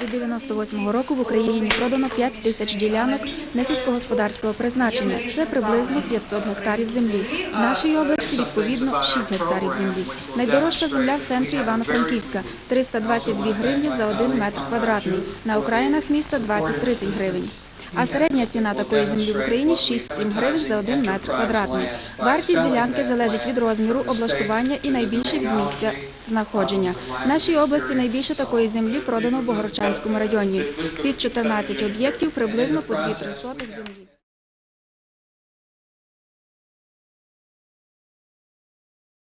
1998 року в Україні продано 5 тисяч ділянок несільськогосподарського призначення. Це приблизно 500 гектарів землі. В нашій області відповідно 6 гектарів землі. Найдорожча земля в центрі Івано-Франківська 322 гривні за 1 метр квадратний. На окраїнах міста 20-30 гривень. А середня ціна такої землі в Україні 6-7 гривень за 1 метр квадратний. Вартість ділянки залежить від розміру, облаштування і найбільше від місця знаходження. В нашій області найбільше такої землі продано в Богородчанському районі. Під 14 об'єктів приблизно по 2-3 сотих землі.